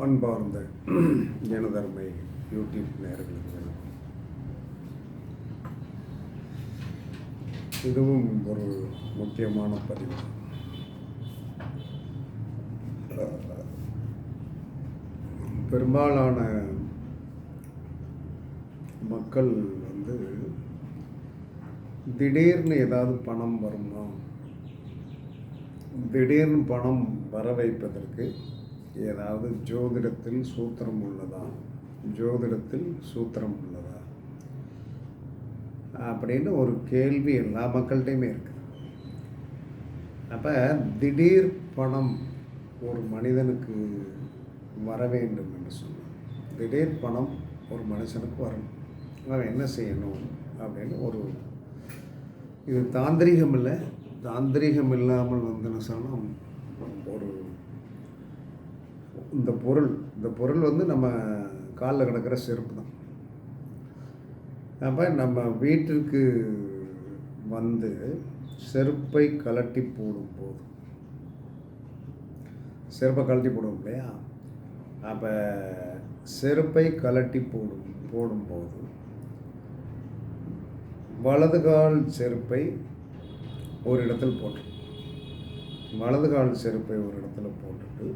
அன்பார்ந்த ஜனதர்மை யூடியூப் நேர்களுக்கு வணக்கம். இதுவும் ஒரு முக்கியமான பதிவு பெரும்பாலான மக்கள் வந்து திடீர்னு ஏதாவது பணம் வருமா திடீர்னு பணம் வர வைப்பதற்கு ஏதாவது ஜோதிடத்தில் சூத்திரம் உள்ளதா? ஜோதிடத்தில் சூத்திரம் உள்ளதா? அப்படின்னு ஒரு கேள்வி எல்லா மக்கள்கிட்டையுமே இருக்குது அப்போ திடீர் பணம் ஒரு மனிதனுக்கு வர வேண்டும் என்று சொன்னார் திடீர் பணம் ஒரு மனுஷனுக்கு வரணும். அவன் என்ன செய்யணும்? அப்படின்னு ஒரு இது தாந்திரிகம் இல்லை தாந்திரிகம் இல்லாமல் வந்து சொன்னால் ஒரு இந்த பொருள் இந்த பொருள் வந்து நம்ம காலில் கிடக்கிற செருப்பு தான். அப்போ நம்ம வீட்டிற்கு வந்து செருப்பை கலட்டி போடும்போது செருப்பை கழட்டி போடுவோம் இல்லையா? அப்போ செருப்பை கலட்டி போடும் போடும்போது வலது கால் செருப்பை ஒரு இடத்தில் போட்டு வலது கால் செருப்பை ஒரு இடத்துல போட்டுட்டு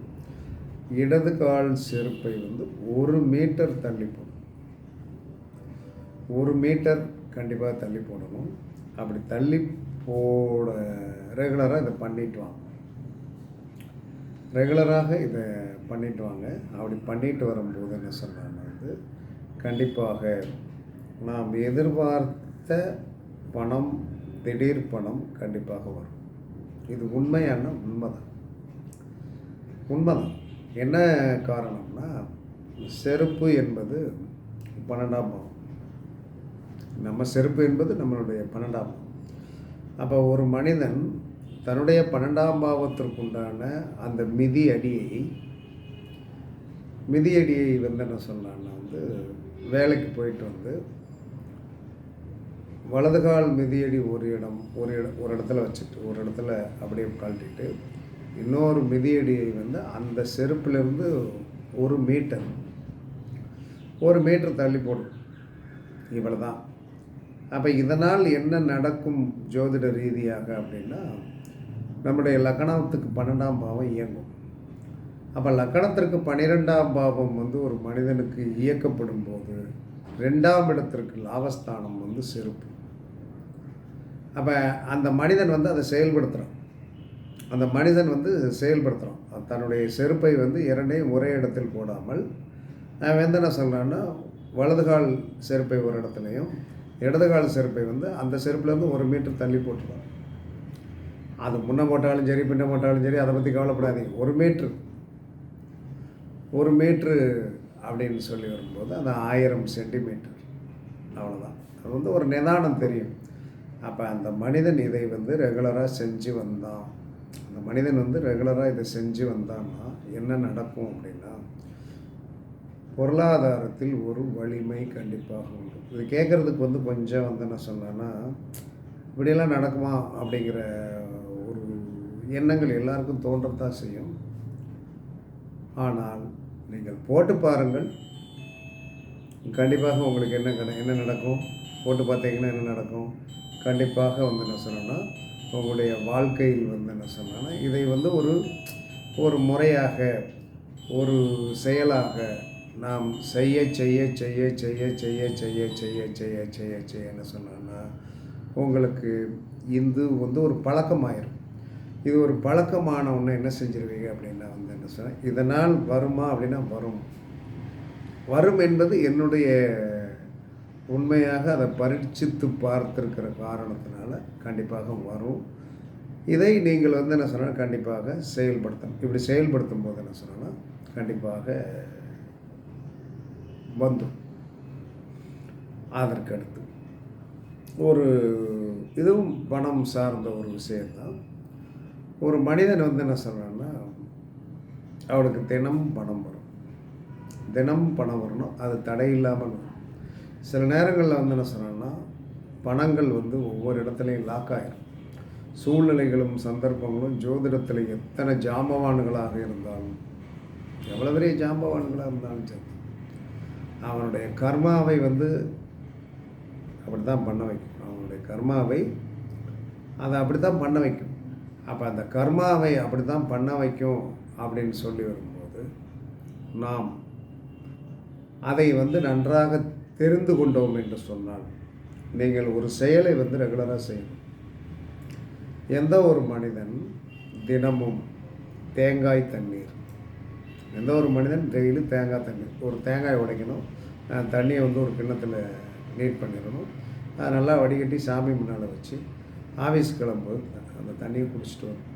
இடது கால் செருப்பை வந்து ஒரு மீட்டர் தள்ளி போடணும். ஒரு மீட்டர் கண்டிப்பாக தள்ளி போடணும். அப்படி தள்ளி போட ரெகுலராக இதை பண்ணிட்டு வாங்க. ரெகுலராக இதை பண்ணிட்டு வாங்க. அப்படி பண்ணிட்டு வரும்போது என்ன சொல்கிறாங்க வந்து கண்டிப்பாக நாம் எதிர்பார்த்த பணம் திடீர் பணம் கண்டிப்பாக வரும். இது உண்மையான உண்மைதான். உண்மைதான். என்ன காரணம்னா செருப்பு என்பது பன்னெண்டாம் பாவம் நம்ம செருப்பு என்பது நம்மளுடைய பன்னெண்டாம் பாவம் அப்போ ஒரு மனிதன் தன்னுடைய பன்னெண்டாம் பாவத்திற்குண்டான அந்த மிதி அடியை மிதி அடியை வந்து என்ன சொன்னான்னா வந்து வேலைக்கு போயிட்டு வந்து வலதுகால் மிதியடி ஒரு இடம் ஒரு இடம் ஒரு இடத்துல வச்சுட்டு ஒரு இடத்துல அப்படியே கழட்டிட்டு இன்னொரு மிதியடியை வந்து அந்த செருப்புலேருந்து ஒரு மீட்டர் ஒரு மீட்டர் தள்ளி போடும். இவ்வளோ தான் அப்போ இதனால் என்ன நடக்கும் ஜோதிட ரீதியாக அப்படின்னா நம்முடைய லக்கணத்துக்கு பன்னெண்டாம் பாவம் இயங்கும். அப்போ லக்கணத்திற்கு பன்னிரெண்டாம் பாவம் வந்து ஒரு மனிதனுக்கு இயக்கப்படும் போது ரெண்டாம் இடத்திற்கு லாபஸ்தானம் வந்து செருப்பு. அப்போ அந்த மனிதன் வந்து அதை செயல்படுத்துகிறான் அந்த மனிதன் வந்து செயல்படுத்துகிறான் தன்னுடைய செருப்பை வந்து இரண்டையும் ஒரே இடத்தில் போடாமல் அவன் என்ன சொல்கிறான்னா வலதுகால் செருப்பை ஒரு இடத்துலையும் இடதுகால் செருப்பை வந்து அந்த செருப்புலேருந்து ஒரு மீட்டர் தள்ளி போட்டுருவான் அது முன்ன போட்டாலும் சரி பின்ன போட்டாலும் சரி அதை பற்றி கவலைப்படாதீங்க. ஒரு மீட்ரு ஒரு மீட்ரு அப்படின்னு சொல்லி வரும்போது அது ஆயிரம் சென்டிமீட்டர். அவ்வளோதான் அது வந்து ஒரு நிதானம் தெரியும். அப்போ அந்த மனிதன் இதை வந்து ரெகுலராக செஞ்சு வந்தான். அந்த மனிதன் வந்து ரெகுலராக இதை செஞ்சு வந்தான்னா என்ன நடக்கும் அப்படின்னா பொருளாதாரத்தில் ஒரு வலிமை கண்டிப்பாக உண்டு. இது கேட்குறதுக்கு வந்து கொஞ்சம் வந்து என்ன சொன்னேன்னா இப்படியெல்லாம் நடக்குமா அப்படிங்கிற ஒரு எண்ணங்கள் எல்லாருக்கும் தோன்றத்தான் செய்யும். ஆனால் நீங்கள் போட்டு பாருங்கள். கண்டிப்பாக உங்களுக்கு என்ன கிடை என்ன நடக்கும்? போட்டு பார்த்தீங்கன்னா என்ன நடக்கும்? கண்டிப்பாக வந்து என்ன சொல்லணும்னா உங்களுடைய வாழ்க்கையில் வந்து என்ன சொன்னோன்னா இதை வந்து ஒரு ஒரு முறையாக ஒரு செயலாக நாம் செய்ய செய்ய செய்ய செய்ய செய்ய செய்ய செய்ய செய்ய செய்ய செய்ய என்ன சொன்னோன்னா உங்களுக்கு இந்து வந்து ஒரு பழக்கமாயிரும். இது ஒரு பழக்கமான ஒன்று என்ன செஞ்சிருவீங்க அப்படின்னா வந்து என்ன சொன்னால் இதனால் வருமா அப்படின்னா வரும். வரும் என்பது என்னுடைய உண்மையாக அதை பரீட்சித்து பார்த்துருக்கிற காரணத்தினால கண்டிப்பாக வரும். இதை நீங்கள் வந்து என்ன சொன்னால் கண்டிப்பாக செயல்படுத்தணும். இப்படி செயல்படுத்தும் போது என்ன சொன்னால் கண்டிப்பாக வந்துடும். அதற்கடுத்து ஒரு இதுவும் பணம் சார்ந்த ஒரு விஷயந்தான் ஒரு மனிதன் வந்து என்ன சொல்கிறான்னா அவனுக்கு தினமும் பணம் வரும். தினம் பணம் வரணும். அது தடையில்லாமல் வரும் சில நேரங்களில் வந்து என்ன சொன்னான்னா பணங்கள் வந்து ஒவ்வொரு இடத்துலையும் லாக் ஆகிடும் சூழ்நிலைகளும் சந்தர்ப்பங்களும் ஜோதிடத்தில் எத்தனை ஜாமவான்களாக இருந்தாலும் எவ்வளோ பெரிய ஜாம்பவான்களாக இருந்தாலும் சரி அவனுடைய கர்மாவை வந்து அப்படி தான் பண்ண வைக்கும் அவனுடைய கர்மாவை அதை அப்படி தான் பண்ண வைக்கும் அப்போ அந்த கர்மாவை அப்படி தான் பண்ண வைக்கும் அப்படின்னு சொல்லி வரும்போது நாம் அதை வந்து நன்றாக தெரிந்து கொண்டோம் என்று சொன்னால் நீங்கள் ஒரு செயலை வந்து ரெகுலராக செய்யணும். எந்த ஒரு மனிதன் தினமும் தேங்காய் தண்ணீர் எந்த ஒரு மனிதன் டெய்லி தேங்காய் தண்ணீர் ஒரு தேங்காய் உடைக்கணும் தண்ணியை வந்து ஒரு கிண்ணத்தில் நீட் பண்ணிடணும் அதை நல்லா வடிகட்டி சாமி முன்னால் வச்சு ஆஃபீஸ் கிளம்பும்போது அந்த தண்ணியை குடிச்சிட்டு வரும்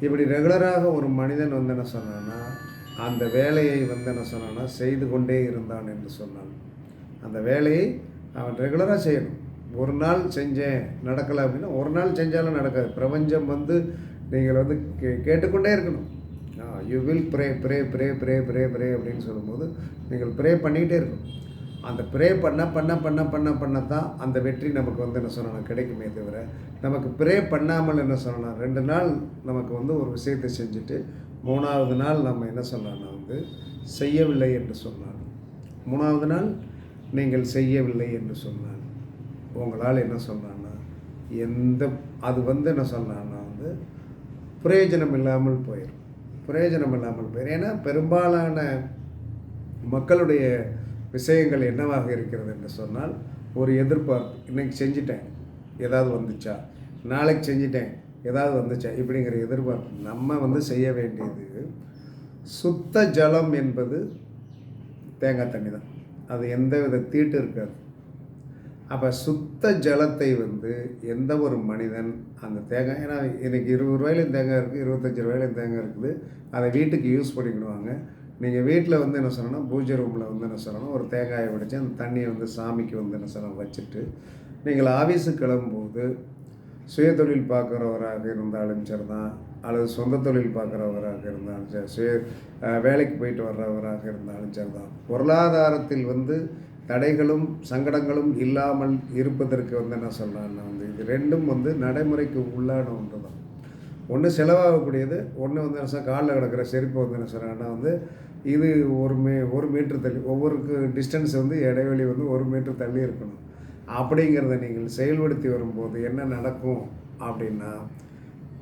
இப்படி ரெகுலராக ஒரு மனிதன் வந்து என்ன சொன்னான்னா அந்த வேலையை வந்து என்ன சொன்னான்னா செய்து கொண்டே இருந்தான் என்று சொன்னான் அந்த வேலையை அவன் ரெகுலராக செய்யணும். ஒரு நாள் செஞ்சேன் நடக்கலை அப்படின்னா ஒரு நாள் செஞ்சாலும் நடக்காது. பிரபஞ்சம் வந்து நீங்கள் வந்து கே கேட்டுக்கொண்டே இருக்கணும். You will pray pray pray pray pray pray அப்படின்னு சொல்லும்போது நீங்கள் ப்ரே பண்ணிக்கிட்டே இருக்கணும். அந்த ப்ரே பண்ண பண்ண பண்ண பண்ண பண்ண தான் அந்த வெற்றி நமக்கு வந்து என்ன சொல்லணும் கிடைக்குமே தவிர நமக்கு ப்ரே பண்ணாமல் என்ன சொல்லலாம் ரெண்டு நாள் நமக்கு வந்து ஒரு விஷயத்தை செஞ்சுட்டு மூணாவது நாள் நம்ம என்ன சொல்லலாம்னா வந்து செய்யவில்லை என்று சொன்னாலும் மூணாவது நாள் நீங்கள் செய்யவில்லை என்று சொன்னான். உங்களால் என்ன சொன்னான்னா எந்த அது வந்து என்ன சொன்னான்னா வந்து பிரயோஜனம் இல்லாமல் போயிடும் பிரயோஜனம் இல்லாமல் போயிடும் ஏன்னா பெரும்பாலான மக்களுடைய விஷயங்கள் என்னவாக இருக்கிறது என்று சொன்னால் ஒரு எதிர்பார்ப்பு இன்னைக்கு செஞ்சிட்டேன். ஏதாவது வந்துச்சா? நாளைக்கு செஞ்சிட்டேன். ஏதாவது வந்துச்சா? இப்படிங்கிற எதிர்பார்ப்பு நம்ம வந்து செய்ய வேண்டியது சுத்த ஜலம் என்பது தேங்காய் தண்ணி தான் அது எந்த வித தீட்டு இருக்காது. அப்போ சுத்த ஜலத்தை வந்து எந்த ஒரு மனிதன் அந்த தேங்காய் ஏன்னா எனக்கு இருபது ரூபாயிலையும் தேங்காய் இருக்குது இருபத்தஞ்சி ரூபாயிலையும் தேங்காய் இருக்குது. அதை வீட்டுக்கு யூஸ் பண்ணிக்கிடுவாங்க. நீங்கள் வீட்டில் வந்து என்ன சொல்லணும் பூஜை ரூமில் வந்து என்ன சொல்லணும் ஒரு தேங்காயை உடைச்சி அந்த தண்ணியை வந்து சாமிக்கு வந்து என்ன சொல்லணும் வச்சுட்டு நீங்கள் ஆஃபீஸுக்கு கிளம்பும்போது சுயதொழில் பார்க்குறவராக இருந்தாலும் சரிதான் அல்லது சொந்த தொழில் பார்க்குறவராக இருந்தாலும் சரி சுய வேலைக்கு போயிட்டு வர்றவராக இருந்தாலும் சரி தான். பொருளாதாரத்தில் வந்து தடைகளும் சங்கடங்களும் இல்லாமல் இருப்பதற்கு வந்து என்ன சொல்கிறாங்கன்னா வந்து இது ரெண்டும் வந்து நடைமுறைக்கு உள்ளான ஒன்று தான். ஒன்று செலவாகக்கூடியது ஒன்று வந்து என்ன சார் காலில் கிடக்கிற செருப்பு வந்து என்ன சொல்கிறாங்கன்னா வந்து இது ஒரு மீ ஒரு மீட்டர் தள்ளி ஒவ்வொருக்கு டிஸ்டன்ஸ் வந்து இடைவெளி வந்து ஒரு மீட்டர் தள்ளி இருக்கணும். அப்படிங்கிறத நீங்கள் செயல்படுத்தி வரும்போது என்ன நடக்கும் அப்படின்னா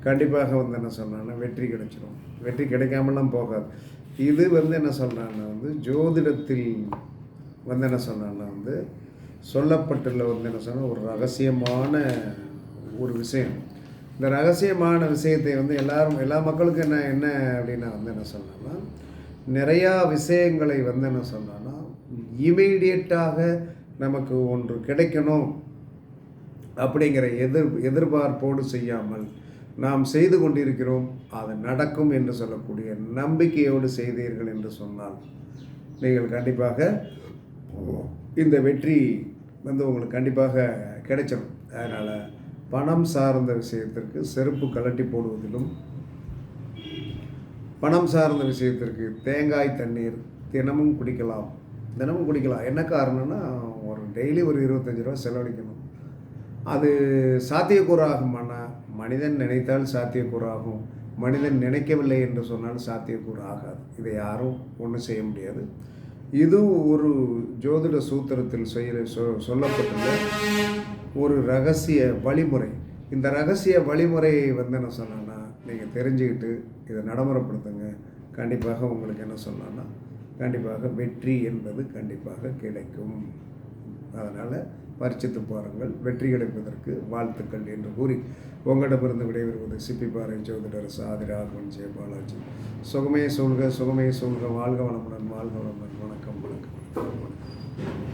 கண்டிப்பாக வந்து என்ன சொல்கிறான்னா வெற்றி கிடைச்சிடும் வெற்றி கிடைக்காமலாம் போகாது. இது வந்து என்ன சொல்கிறாங்கன்னா வந்து ஜோதிடத்தில் வந்து என்ன சொன்னான்னா வந்து சொல்லப்பட்டுள்ள வந்து என்ன சொன்னால் ஒரு ரகசியமான ஒரு விஷயம். இந்த ரகசியமான விஷயத்தை வந்து எல்லாரும் எல்லா மக்களுக்கும் என்ன என்ன அப்படின்னா வந்து என்ன சொன்னோன்னா நிறையா விஷயங்களை வந்து என்ன சொன்னோன்னா இமீடியட்டாக நமக்கு ஒன்று கிடைக்கணும் அப்படிங்கிற எதிர் எதிர்பார்ப்போடு செய்யாமல் நாம் செய்து கொண்டிருக்கிறோம் அது நடக்கும் என்று சொல்லக்கூடிய நம்பிக்கையோடு செய்தீர்கள் என்று சொன்னால் நீங்கள் கண்டிப்பாக இந்த வெற்றி வந்து உங்களுக்கு கண்டிப்பாக கிடைச்சிடும் அதனால் பணம் சார்ந்த விஷயத்திற்கு செருப்பு கழட்டி போடுவதிலும் பணம் சார்ந்த விஷயத்திற்கு தேங்காய் தண்ணீர் தினமும் குடிக்கலாம். தினமும் குடிக்கலாம். என்ன காரணம்னா ஒரு டெய்லி ஒரு இருபத்தஞ்சி ரூபா செலவழிக்கணும். அது சாத்தியக்கூறாகுமானா மனிதன் நினைத்தால் சாத்தியக்கூறாகும். மனிதன் நினைக்கவில்லை என்று சொன்னால் சாத்தியக்கூறு ஆகாது. இதை யாரும் ஒன்றும் செய்ய முடியாது. இது ஒரு ஜோதிட சூத்திரத்தில் செய்ய சொ சொல்லப்பட்டுள்ள ஒரு ரகசிய வழிமுறை. இந்த ரகசிய வழிமுறையை வந்து என்ன சொன்னோன்னா நீங்கள் தெரிஞ்சுக்கிட்டு இதை நடைமுறைப்படுத்துங்க. கண்டிப்பாக உங்களுக்கு என்ன சொன்னேன்னா கண்டிப்பாக வெற்றி என்பது கண்டிப்பாக கிடைக்கும். அதனால் பரிச்சித்து பாருங்கள். வெற்றி கிடைப்பதற்கு வாழ்த்துக்கள் என்று கூறி உங்களிடமிருந்து விடைபெறுவது சிப்பிப்பாறை ஜோதிடர் சாதி ராகவன் ஜெய பாலாஜி. சுகமே சொல்க சுகமே சொல்க. வாழ்க வளமுடன் வாழ்க வளமுடன். வணக்கம் வணக்கம் வணக்கம்.